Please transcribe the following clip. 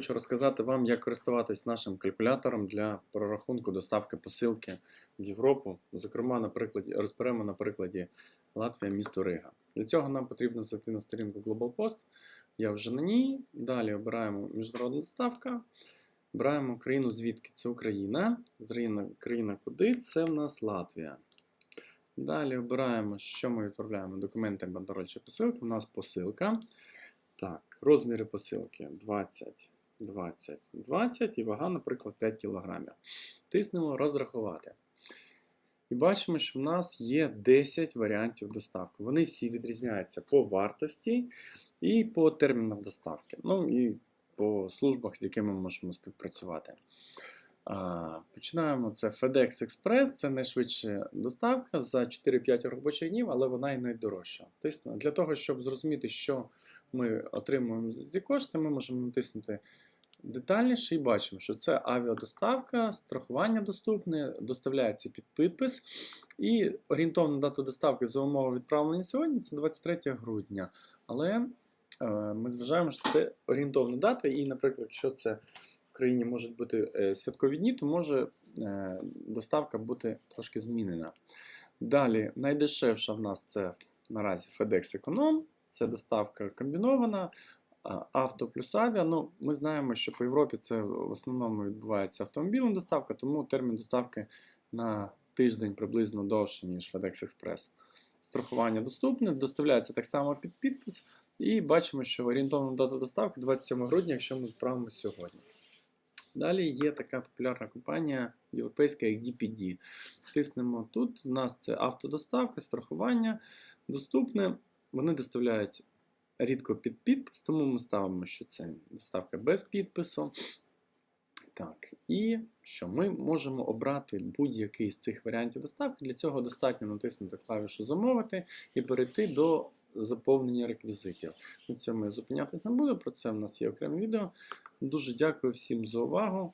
Хочу розказати вам, як користуватись нашим калькулятором для прорахунку доставки посилки в Європу. Зокрема, на розберемо на прикладі Латвія, місто Рига. Для цього нам потрібно зайти на сторінку Global Post. Я вже на ній. Далі обираємо міжнародна доставка. Обираємо країну, звідки це Україна. Країна, країна куди? Це в нас Латвія. Далі обираємо, що ми відправляємо. Документи, бандероль чи посилки. У нас посилка. Так, розміри посилки 20, 20, 20 і вага, наприклад, 5 кг. Тиснемо розрахувати. І бачимо, що в нас є 10 варіантів доставки. Вони всі відрізняються по вартості і по термінам доставки. Ну і по службах, з якими ми можемо співпрацювати. Починаємо це FedEx Express, це найшвидша доставка за 4-5 робочих днів, але вона і найдорожча. Тобто, для того, щоб зрозуміти, що ми отримуємо ці кошти, ми можемо натиснути детальніше і бачимо, що це авіадоставка, страхування доступне, доставляється під підпис. І орієнтовна дата доставки за умови відправлення сьогодні це 23 грудня. Але е, ми зважаємо, що це орієнтовна дата, і, наприклад, якщо це країні можуть бути е, святкові дні, то може е, доставка бути трошки змінена. Далі, найдешевша в нас це наразі FedEx Econom, це доставка комбінована. Авто плюс авіа. Ну, ми знаємо, що по Європі це в основному відбувається автомобільна доставка, тому термін доставки на тиждень приблизно довше, ніж FedEx Express. Страхування доступне, доставляється так само під підпис. І бачимо, що орієнтовна дата доставки 27 грудня, якщо ми відправимо сьогодні. Далі є така популярна компанія європейська як DPD. Тиснемо тут. У нас це автодоставка, страхування доступне. Вони доставляють рідко під підпис, тому ми ставимо, що це доставка без підпису. Так, і що ми можемо обрати будь-який з цих варіантів доставки. Для цього достатньо натиснути клавішу Замовити і перейти до заповнення реквізитів. На цьому я зупинятись не буду. Про це в нас є окреме відео. Дуже дякую всім за увагу.